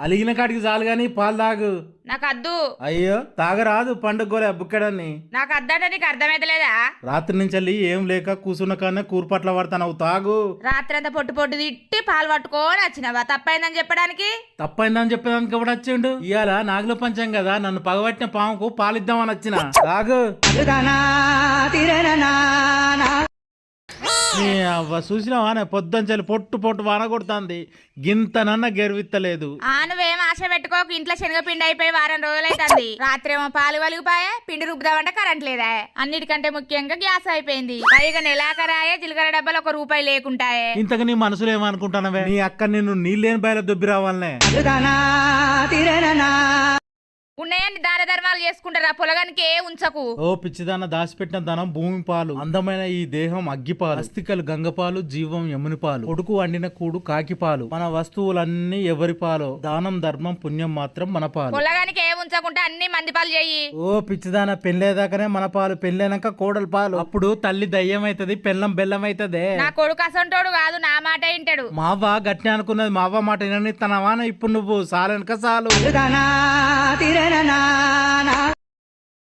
అలిగిన కాడికి చాలు గాని పాలు తాగు. నాకు అద్దు. అయ్యో తాగరాదు పండుగ గోలే బుక్కడాన్ని నాకు అద్దంటే నీకు అర్థమైతలేదా రాత్రి నుంచి వెళ్ళి ఏం లేక కూసున్న కానీ కూరపట్ల పడతావు తాగు. రాత్రి అంతా పొట్టు పొట్టు తిట్టి పాలు పట్టుకొని వచ్చినవా? తప్పైందని చెప్పడానికి? తప్పైందని చెప్పేదానికి కూడా వచ్చిండు? ఇవాళ నాగుల పంచం కదా నన్ను పగబట్టిన పాముకు పాలిద్దామని వచ్చిన. తాగు. నీ అవ్వ చూసినావా? నే పొద్దుంచెల్లి పొట్టు పొట్టు వాన కొడుతుంది గింతనన్న గెరివిత్తలేదు. ఆ నువ్వేం ఆశ పెట్టుకోకు ఇంట్లో శనగపిండి అయిపోయి వారం రోజులైతుంది. రాత్రి ఏమో పాలు వలిగిపోయా పిండి రుబ్బుదామంటే కరెంట్ లేదా. అన్నిటికంటే ముఖ్యంగా గ్యాస్ అయిపోయింది. పైగా నెలాఖరాయే జీలకర్ర డబ్బాలు ఒక రూపాయి లేకుంటాయే. ఇంతకు నీ మనసులో ఏమనుకుంటానవే? నీ అక్క నిన్ను నీళ్ళేని బయలు దొబ్బి రావాలనే. ఉన్నాయని దాన ధర్మాలు చేసుకుంటారా పొలగానికి ఏ ఉంచకు. ఓ పిచ్చిదాన దాచిపెట్టిన ధనం భూమి పాలు అందమైన ఈ దేహం అగ్గిపాలు అస్థికలు గంగపాలు జీవం యముని పాలు కొడుకు వండిన కూడు కాకి పాలు మన వస్తువులన్నీ ఎవరి పాలు? దానం ధర్మం పుణ్యం మాత్రం మన పాలు. పొలగానికి ఏ ఉంచకుంటే అన్ని మంది పాలు చెయ్యి ఓ పిచ్చిదాన పెళ్ళేదాకానే మన పాలు పెళ్ళైనాక కోడలు పాలు. అప్పుడు తల్లి దయ్యం అవుతుంది పెళ్ళం బెల్లం అవుతుంది నా కొడుకు అసంటోడు కాదు నా మాట వింటాడు మావ గట్టి అనుకున్నది మావ మాట వినని తనవాన ఇప్పుడు నువ్వు సాలెనక చాలు